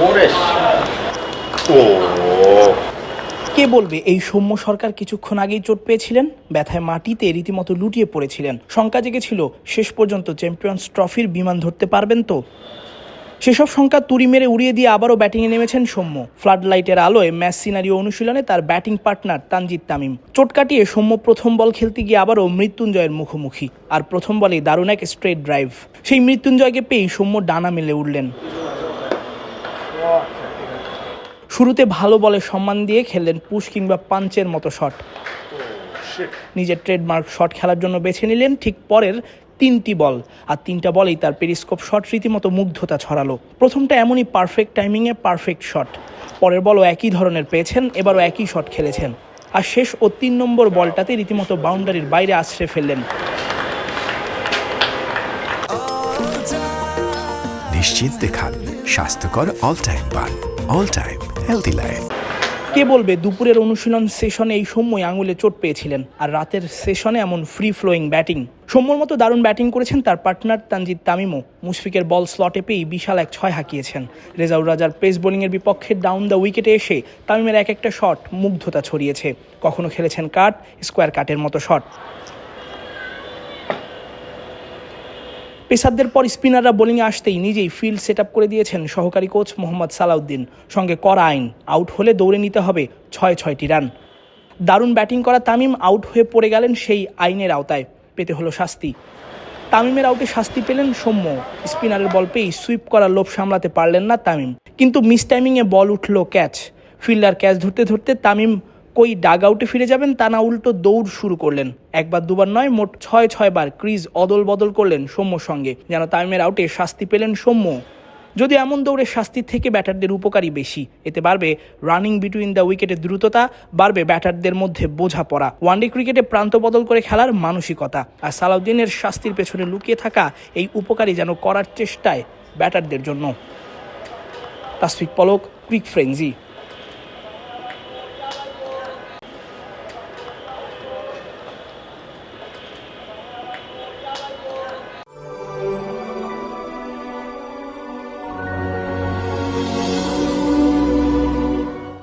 ও। কে বলবে এই সৌম্য সরকার কিছুক্ষণ আগেই চোট পেয়েছিলেন? ব্যথায় মাটিতে রীতিমতো লুটিয়ে পড়েছিলেন। শঙ্কা জেগেছিল শেষ পর্যন্ত চ্যাম্পিয়ন্স ট্রফির বিমান ধরতে পারবেন তো? সেসব সংখ্যা তুড়ি মেরে উড়িয়ে দিয়ে আবারও ব্যাটিংয়ে নেমেছেন সৌম্য। ফ্লাড লাইটের আলোয় ম্যাচ সিনারিও অনুশীলনে তার ব্যাটিং পার্টনার তানজিদ তামিম। চোট কাটিয়ে সৌম্য প্রথম বল খেলতে গিয়ে আবারও মৃত্যুঞ্জয়ের মুখোমুখি। আর প্রথম বলেই দারুণ এক স্ট্রেট ড্রাইভ। সেই মৃত্যুঞ্জয়কে পেয়েই সৌম্য ডানা মেলে উঠলেন শুরুতে ভালো বলে সম্মান দিয়ে খেললেন পুশ কিংবা পাঞ্চের মতো শট। নিজের ট্রেডমার্ক শট খেলার জন্য বেছে নিলেন ঠিক পরের তিনটি বল। আর তিনটা বলেই তার পেরিস্কোপ শট রীতিমতো মুগ্ধতা ছড়ালো। প্রথমটা এমনই পারফেক্ট টাইমিংয়ে পারফেক্ট শট পরের বলও একই ধরনের পেয়েছেন এবারও একই শট খেলেছেন। আর শেষ ও তিন নম্বর বলটাতে রীতিমতো বাউন্ডারির বাইরে আছড়ে ফেললেন। নিশ্চিন্তে খান স্বাস্থ্যকর অল টাইম পান অল টাইম হেলদি লাইফ কে বলবে, দুপুরের অনুশীলন সেশনে এই সময় আঙুলে চোট পেয়েছিলেন, আর রাতের সেশনে এমন ফ্রি ফ্লোয়িং ব্যাটিং সৌম্যর মতো দারুণ ব্যাটিং করেছেন তার পার্টনার তানজিদ তামিমও। মুশফিকের বল স্লটে পেয়েই বিশাল এক ছয় হাঁকিয়েছেন। রেজাউর রাজার পেস বোলিংয়ের বিপক্ষে ডাউন দ্য উইকেটে এসে তামিমের এক একটা শট মুগ্ধতা ছড়িয়েছে। কখনো খেলেছেন কাট স্কোয়ার কাটের মতো শট পেসারদের পর স্পিনাররা বোলিংয়ে আসতেই নিজেই ফিল্ড সেট করে দিয়েছেন সহকারী কোচ মোহাম্মদ সালাউদ্দিন। সঙ্গে করা আইন, আউট হলে দৌড়ে নিতে হবে ছয় ছয়টি রান। দারুণ ব্যাটিং করা তামিম আউট হয়ে পড়ে গেলেন সেই আইনের আওতায়। পেতে হলো শাস্তি। তামিমের আউটে শাস্তি পেলেন সৌম্য। স্পিনারের বল পেয়েই সুইপ করার লোভ সামলাতে পারলেন না তামিম। কিন্তু মিস টাইমিংয়ে বল উঠল ক্যাচ। ফিল্ডার ক্যাচ ধরতে ধরতে তামিম কই ডাগ আউটে ফিরে যাবেন তা না উল্টো দৌড় শুরু করলেন। একবার দুবার নয়, মোট ছয় ছয় বার ক্রিজ অদল বদল করলেন সৌম্যর সঙ্গে, যেন তামিমের আউটে শাস্তি পেলেন সৌম্য। যদি এমন দৌড়ে শাস্তির থেকে ব্যাটারদের উপকারী বেশি, এতে বাড়বে রানিং বিটুইন দ্য উইকেটের দ্রুততা, বাড়বে ব্যাটারদের মধ্যে বোঝাপড়া। ওয়ানডে ক্রিকেটে প্রান্ত বদল করে খেলার মানসিকতা, আর সালাউদ্দিনের শাস্তির পেছনে লুকিয়ে থাকা এই উপকারী যেন করার চেষ্টায় ব্যাটারদের জন্য। তাসফিক পলক ক্রিক ফ্রেঞ্জি